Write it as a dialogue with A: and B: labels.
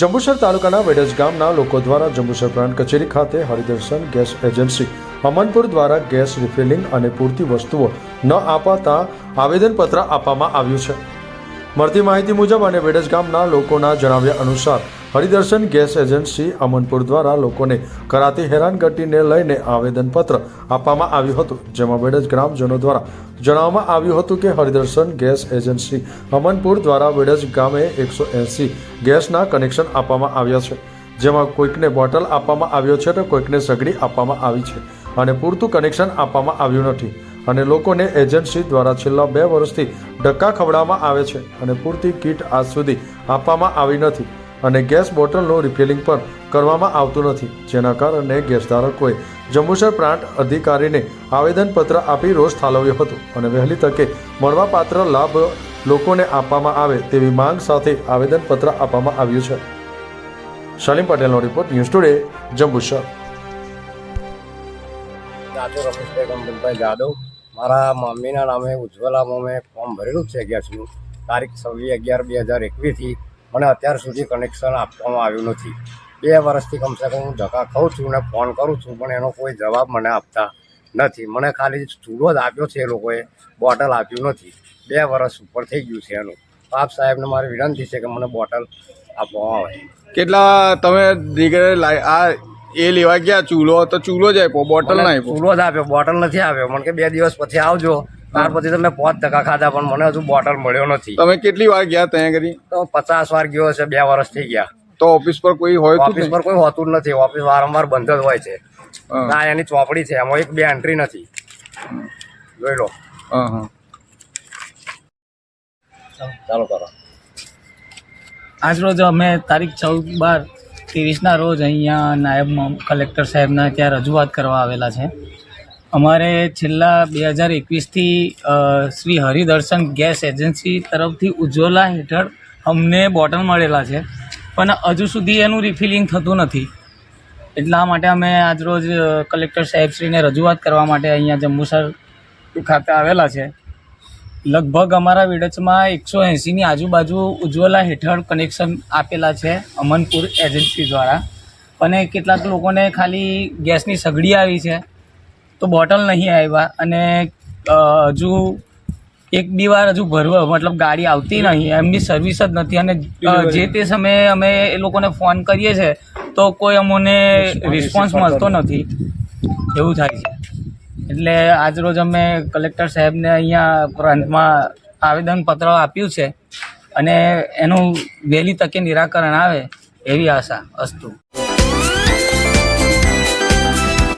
A: જંબુસર તાલુકાના વેડજ ગામના લોકો દ્વારા જંબુસર પ્રાંત કચેરી ખાતે હરિદર્શન ગેસ એજન્સી અમનપુર દ્વારા ગેસ રિફિલિંગ અને પૂરતી વસ્તુઓ ન અપાતા આવેદનપત્ર આપવામાં આવ્યું છે. મળતી માહિતી મુજબ અને વેડજ ગામના લોકોના જણાવ્યા અનુસાર હરિદર્શન ગેસ એજન્સી અમનપુર દ્વારા લોકોને કરાતી હેરાનગતિને લઈને આવેદનપત્ર આપવામાં આવ્યું હતું. જેમાં વેડજ ગ્રામજનો દ્વારા જણાવવામાં આવ્યું હતું કે હરિદર્શન ગેસ એજન્સી અમનપુર દ્વારા વેડજ ગામે એકસો એંસી ગેસના કનેક્શન આપવામાં આવ્યા છે. જેમાં કોઈકને બોટલ આપવામાં આવ્યો છે તો કોઈકને સગડી આપવામાં આવી છે અને પૂરતું કનેક્શન આપવામાં આવ્યું નથી. અને લોકોને એજન્સી દ્વારા છેલ્લા બે વર્ષથી ધક્કા ખવડાવવામાં આવે છે અને પૂરતી કીટ આજ સુધી આપવામાં આવી નથી. અને ગેસ બોટલનું રિફિલિંગ પણ કરવામાં આવતું નથી. જેના કારણે ગેસ ધારકોએ જંબુસર પ્રાંત અધિકારીને આવેદનપત્ર આપી રોષ ઠાલવ્યો હતો અને વહેલી તકે મળવાપાત્ર લાભ લોકોને આપવામાં આવે તેવી માંગ સાથે આવેદનપત્ર આપવામાં આવ્યું છે. સલીમ પટેલનો report news today, Jambusar.
B: Jadav. મારા મમ્મીના નામે ઉજ્જવલામાં મેં ફોર્મ ભરેલું છે ગેસનું. તારીખ છવ્વીસ અગિયાર બે હજાર એકવીસથી મને અત્યાર સુધી કનેક્શન આપવામાં આવ્યું નથી. બે વર્ષથી કમસે કમ હું ધક્કા ખાઉં છું ને ફોન કરું છું પણ એનો કોઈ જવાબ મને આપતા નથી. મને ખાલી ચૂલો જ આપ્યો છે એ લોકોએ બોટલ આપ્યું નથી. બે વર્ષ ઉપર થઈ ગયું છે એનું. આપ સાહેબને મારી વિનંતી છે કે મને બોટલ આપવામાં આવે.
C: કેટલા તમે દીકરે આ એ લેવા ગયા ચૂલો તો ચૂલો જ આપ્યો બોટલ ના આપ્યો?
B: ચૂલો જ આપ્યો બોટલ નથી આપ્યો. મને કે બે દિવસ પછી આવજો. ત્યાર પછી તમે પાંચ ટકા ખાધા પણ મને હજુ બોટલ મળ્યો નથી.
C: તમે કેટલી વાર ગયા ત્યાં કરી
B: તો પચાસ વાર ગયો છે બે વર્ષ થઈ ગયા.
C: તો ઓફિસ પર કોઈ હોય તો
B: ઓફિસ પર કોઈ હોતું જ નથી. ઓફિસ વારંવાર બંધ જ હોય છે. ના એની ચોપડી છે. એમાં એક બે એન્ટ્રી નથી. જોઈ લો.
C: હા હા.
B: ચાલો કરો.
D: આજરોજ અમે તારીખ ચૌદ બાર ત્રેવીસના રોજ અહીંયા નાયબ કલેક્ટર સાહેબના ત્યાં રજૂઆત કરવા આવેલા છે. અમારે છેલ્લા બે હજાર એકવીસથી શ્રી હરિદર્શન ગેસ એજન્સી તરફથી ઉજ્જવલા હેઠળ અમને બોટલ મળેલા છે. પણ હજુ સુધી એનું રિફિલિંગ થતું નથી. એટલા માટે અમે આજરોજ કલેક્ટર સાહેબશ્રીને રજૂઆત કરવા માટે અહીંયા જંબુસર ખાતે આવેલા છે. લગભગ અમારા વિડચમાં એકસો એંસીની આજુબાજુ ઉજ્જવલા હેઠળ કનેક્શન આપેલા છે અમનપુર એજન્સી દ્વારા. અને કેટલાક લોકોને ખાલી ગેસની સગડી આવી છે. તો બોટલ નહીં આવ્યા અને હજુ એક બી વાર હજુ ભરવા મતલબ ગાડી આવતી નહીં એમની સર્વિસ જ નથી. અને જે તે સમયે અમે એ લોકોને ફોન કરીએ છીએ તો કોઈ અમને રિસ્પોન્સ મળતો નથી. એવું થાય છે. એટલે આજરોજ અમે કલેક્ટર સાહેબને અહીંયા પ્રાંતમાં આવેદનપત્ર આપ્યું છે અને એનું વહેલી તકે નિરાકરણ આવે એવી આશા અસ્તુ.